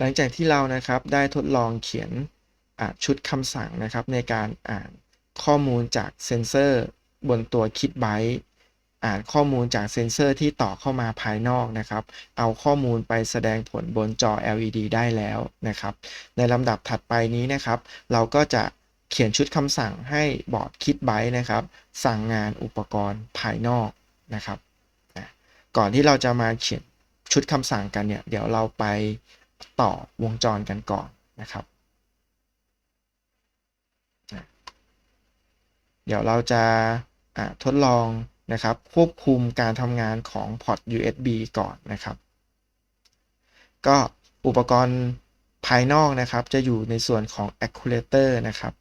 หลังจากที่เรานะครับได้ทดลองเขียนชุดคำสั่งนะครับในการอ่านข้อมูลจากเซนเซอร์บนตัวคิดไบต์อ่านข้อมูลจากเซนเซอร์ที่ต่อเข้ามาภายนอกนะครับ เอาข้อมูลไปแสดงผลบนจอ LED ได้แล้วนะครับ ในลำดับถัดไปนี้นะครับ เราก็จะเขียนชุดคำสั่งให้บอร์ดคิดไบต์นะครับ สั่งงานอุปกรณ์ภายนอกนะครับ ก่อนที่เราจะมาเขียนชุดคำสั่งกันเนี่ย เดี๋ยวเราไป ต่อวงจรกันก่อนนะครับ เดี๋ยวเราจะทดลองนะครับ ควบคุมการทำงานของพอร์ต USB ก่อนนะครับ ก็อุปกรณ์ภายนอกนะครับ จะอยู่ในส่วนของ Accumulator นะครับ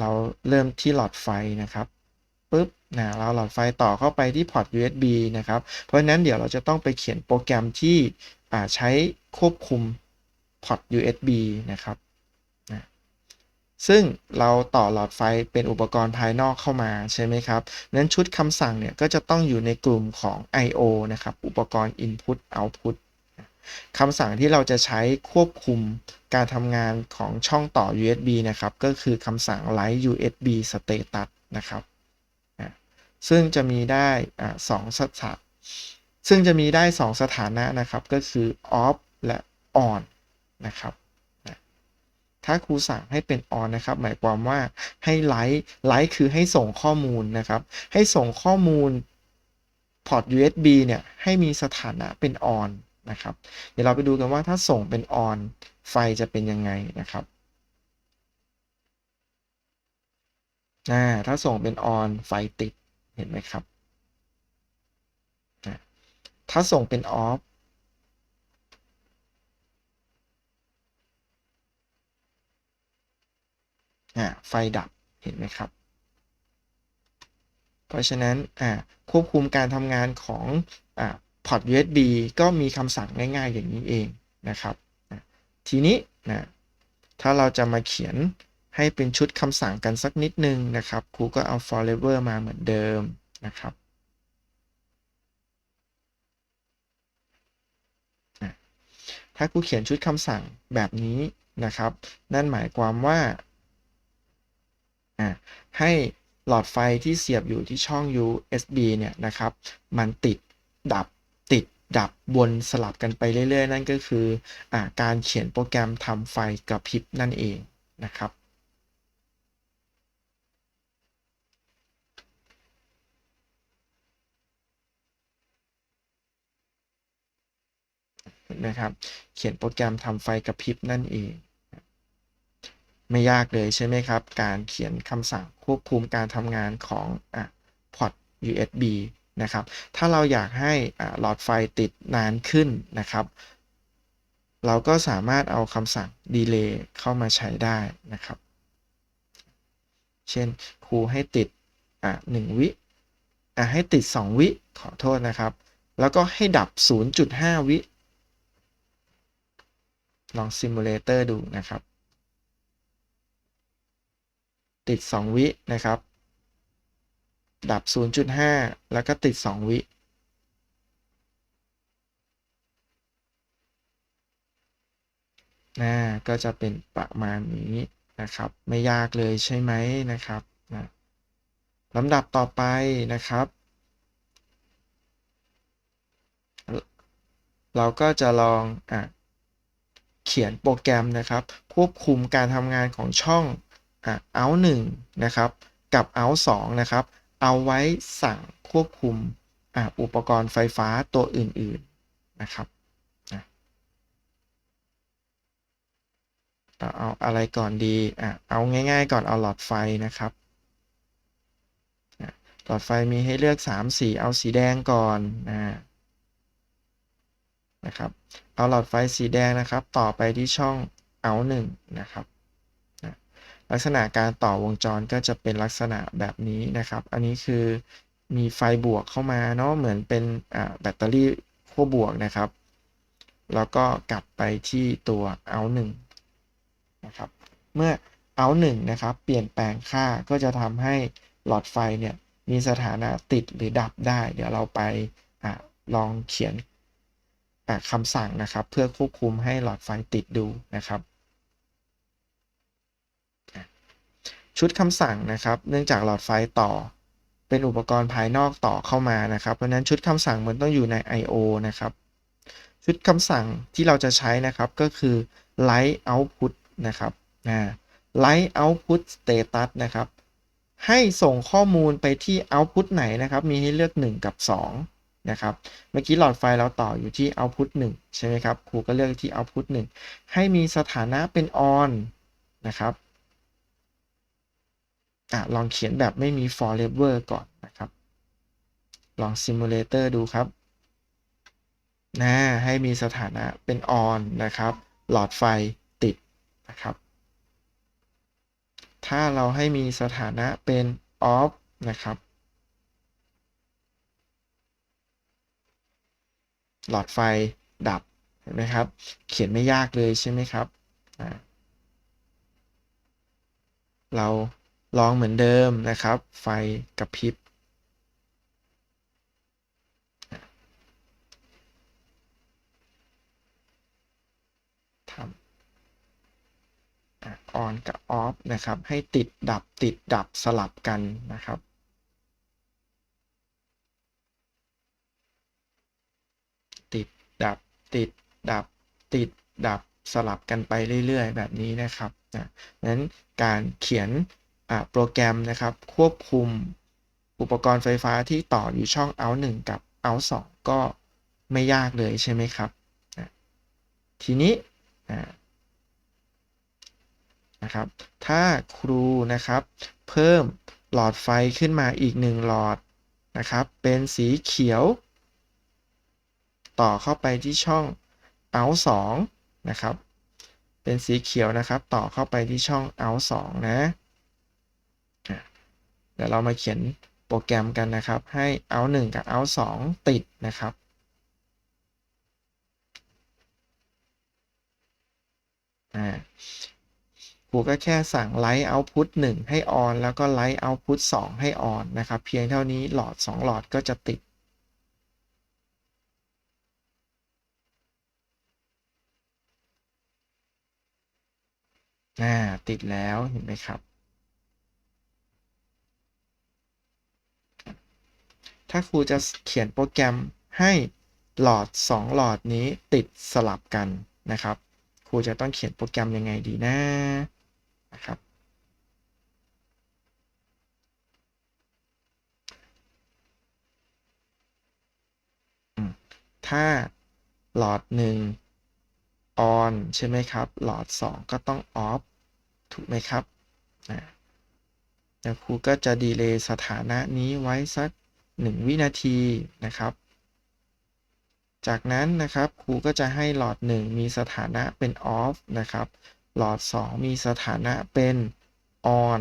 เราเริ่มที่หลอดไฟนะครับ ปุ๊บนะเราหลอดไฟต่อเข้าไปที่พอร์ต USB นะครับ เพราะฉะนั้นเดี๋ยวเราจะต้องไปเขียนโปรแกรมที่ใช้ควบคุมพอร์ต USB นะครับซึ่งเราต่อหลอดไฟเป็นอุปกรณ์ภายนอกเข้ามาใช่ไหมครับ นั้นชุดคำสั่งเนี่ยก็จะต้องอยู่ในกลุ่มของ I/O นะครับ อุปกรณ์ Input Output คำสั่งที่เราจะใช้ควบคุมการทำงานของช่องต่อ USB นะครับ ก็คือคำสั่ง Light USB Status นะครับ ซึ่งจะมีได้สองสถานซึ่งจะมีได้ 2 สถานะนะครับ ก็คือ off และ on นะครับถ้าครูสั่งให้เป็น on นะครับ หมายความว่าให้ไลท์ไลท์คือให้ส่งข้อมูลนะครับ ให้ส่งข้อมูลพอร์ต USB เนี่ย ให้มีสถานะเป็น on นะครับ เดี๋ยวเราไปดูกันว่าถ้าส่งเป็น on ไฟจะเป็นยังไงนะครับถ้าส่งเป็น on ไฟติด เห็นไหมครับ ถ้าส่งเป็น off อ่าไฟดับเห็นไหมครับ เพราะฉะนั้นควบคุมการทำงานของอพอร์ต USB ก็มีคำสั่งง่ายๆอย่างนี้เองนะครับ ทีนี้นะถ้าเราจะมาเขียน ให้เป็นชุดคำสั่งกันสักนิดนึงนะครับครูก็เอา forever มาเหมือนเดิมนะครับถ้าครูเขียนชุดคำสั่งแบบนี้นะครับ นั่นหมายความว่าให้หลอดไฟที่เสียบอยู่ที่ช่อง USB เนี่ยนะครับ มันติดดับติดดับบนสลับกันไปเรื่อย ๆ นั่นก็คืออการเขียนโปรแกรมทำไฟกระพริบนั่นเองนะครับ นไหมครับ เขียนโปรแกรมทำไฟกระพริบนั่นเอง ไม่ยากเลยใช่ไหมครับ การเขียนคำสั่งควบคุมการทำงานของอพอร์ต USB นะครับ ถ้าเราอยากให้หลอดไฟติดนานขึ้นนะครับ เราก็สามารถเอาคำสั่ง delay เข้ามาใช้ได้นะครับ เช่นครูให้ติดอะ1วิอะให้ติด 2 วิขอโทษนะครับ แล้วก็ให้ดับ 0.5 วิ ลองซิมูเลเตอร์ดูนะครับ ติด 2 วินะครับ ดับ 0.5 แล้วก็ติด 2 วินะก็จะเป็นประมาณนี้นะครับ ไม่ยากเลยใช่ไหมนะครับนะลำดับต่อไปนะครับ เราก็จะลองอะ เขียนโปรแกรมนะครับ ควบคุมการทำงานของช่องเอาหนึ่งนะครับ กับเอาสองนะครับ เอาไว้สั่งควบคุมอุปกรณ์ไฟฟ้าตัวอื่น ๆนะครับเอาอะไรก่อนดีอะเอาง่าย ๆ ก่อนเอาหลอดไฟนะครับ หลอดไฟมีให้เลือก 3 สี เอาสีแดงก่อนนะ นะครับ เอาหลอดไฟสีแดงนะครับ ต่อไปที่ช่องเอาหนึ่งนะครับลักษณะการต่อวงจรก็จะเป็นลักษณะแบบนี้นะครับ อันนี้คือมีไฟบวกเข้ามาเนาะเหมือนเป็นแบตเตอรี่ขั้วบวกนะครับ แล้วก็กลับไปที่ตัวเอาหนึ่งนะครับ เมื่อเอาหนึ่งนะครับ เปลี่ยนแปลงค่าก็จะทำให้หลอดไฟเนี่ยมีสถานะติดหรือดับได้ เดี๋ยวเราไปอลองเขียน คำสั่งนะครับ เพื่อควบคุมให้หลอดไฟติดดูนะครับ ชุดคำสั่งนะครับ เนื่องจากหลอดไฟต่อ เป็นอุปกรณ์ภายนอกต่อเข้ามานะครับ เพราะนั้นชุดคำสั่งมันต้องอยู่ใน I/O นะครับ ชุดคำสั่งที่เราจะใช้นะครับก็คือ light output นะครับนะ light output status นะครับ ให้ส่งข้อมูลไปที่ output ไหนนะครับ มีให้เลือก 1 กับ 2 นะครับ เมื่อกี้หลอดไฟเราต่ออยู่ที่ output 1 ใช่ไหมครับ ครูก็เลือกที่ output 1 ให้มีสถานะเป็น on นะครับอะลองเขียนแบบไม่มี forever ก่อนนะครับ ลอง simulator ดูครับนะให้มีสถานะเป็น on นะครับ หลอดไฟติดนะครับ ถ้าเราให้มีสถานะเป็น off นะครับ หลอดไฟดับเห็นไหมครับ เขียนไม่ยากเลยใช่ไหมครับ เราลองเหมือนเดิมนะครับ ไฟกระพริบ ทำออนกับออฟนะครับ ให้ติดดับติดดับสลับกันนะครับ ติ ดับติด ดับติด ดับสลับกันไปเรื่อยๆ แบบนี้นะครับนะนั้นการเขียนโปรแกรมนะครับ ควบคุมอุปกรณ์ไฟฟ้าที่ต่ออยู่ช่อง out 1กับ out 2ก็ไม่ยากเลยใช่ไหมครับนะทีนี้นะครับ ถ้าครูนะครับ เพิ่มหลอดไฟขึ้นมาอีกหนึ่งหลอดนะครับ เป็นสีเขียว ต่อเข้าไปที่ช่อง out 2นะครับ เป็นสีเขียวนะครับ ต่อเข้าไปที่ช่อง out 2นะเดี๋ยวเรามาเขียนโปรแกรมกันนะครับ ให้ out 1กับ out 2ติดนะครับครูก็แค่สั่ง light output 1 ให้ on แล้วก็ light output 2 ให้ on นะครับ เพียงเท่านี้หลอด 2 หลอดก็จะติด อ่าติดแล้วเห็นไหมครับ ถ้าครูจะเขียนโปรแกรมให้หลอด 2 หลอดนี้ติดสลับกันนะครับ ครูจะต้องเขียนโปรแกรมยังไงดีนะนะครับ ถ้าหลอด1 on ใช่ไหมครับ หลอด 2 ก็ต้อง off ถูกไหมครับแล้วครูก็จะดีเลย์สถานะนี้ไว้สัก 1 วินาทีนะครับ จากนั้นนะครับครูก็จะให้หลอด 1 มีสถานะเป็น off นะครับ หลอด 2 มีสถานะเป็น on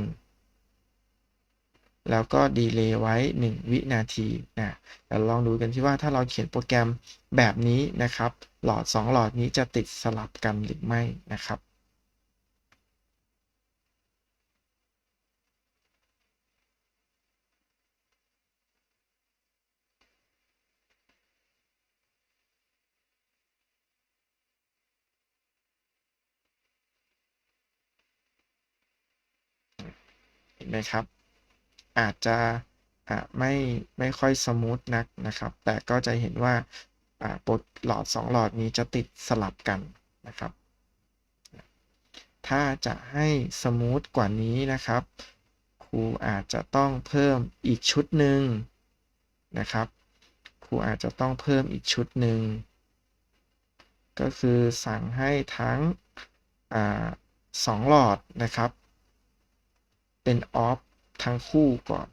แล้วก็ดีเลย์ไว้ 1 วินาทีนะเดี๋ยวลองดูกันที่ว่าถ้าเราเขียนโปรแกรมแบบนี้นะครับ หลอด 2 หลอดนี้จะติดสลับกันหรือไม่นะครับห็นไหมครับ อาจจะไม่ไม่ค่อยสมูทนักนะครับ แต่ก็จะเห็นว่าปดหลอด 2 หลอดนี้จะติดสลับกันนะครับ ถ้าจะให้สมูทกว่านี้นะครับ ครูอาจจะต้องเพิ่มอีกชุดหนึ่งนะครับ ครูอาจจะต้องเพิ่มอีกชุดหนึ่งก็คือสั่งให้ทั้งอสองหลอดนะครับ เป็นออฟ ทั้งคู่ก่อน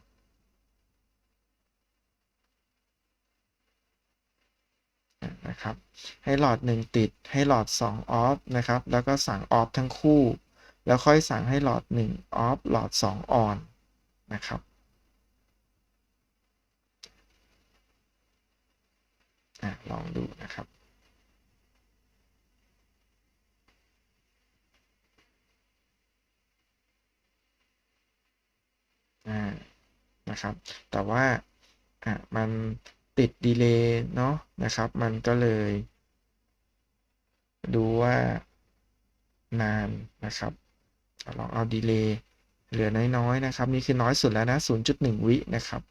นะครับ ให้หลอด 1 ติด ให้หลอด 2 ออฟนะครับ แล้วก็สั่งออฟทั้งคู่ แล้วค่อยสั่งให้หลอด 1 ออฟ หลอด 2 ออนนะครับ ลองดูนะครับ นะครับ แต่ว่าอะมันติดดีเลย์เนาะนะครับ มันก็เลย ดูว่านานนะครับลองเอาดีเลย์เหลือน้อยๆนะครับ นี่คือน้อยสุดแล้วนะ 0.1 วินะครับ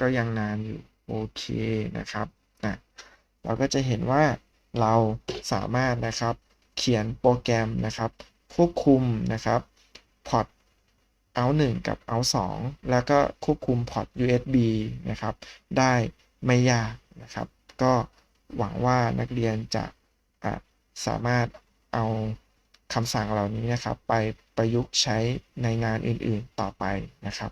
ก็ยังนานอยู่ โอเคนะครับ นะเราก็จะเห็นว่าเราสามารถนะครับเขียนโปรแกรมนะครับ ควบคุมนะครับพอร์ต out 1กับ out 2แล้วก็ควบคุมพอร์ต USB นะครับ ได้ไม่ยากนะครับ ก็หวังว่านักเรียนจะะสามารถเอาคำสั่งเหล่านี้นะครับ ไปประยุกต์ใช้ในงานอื่นๆต่อไปนะครับ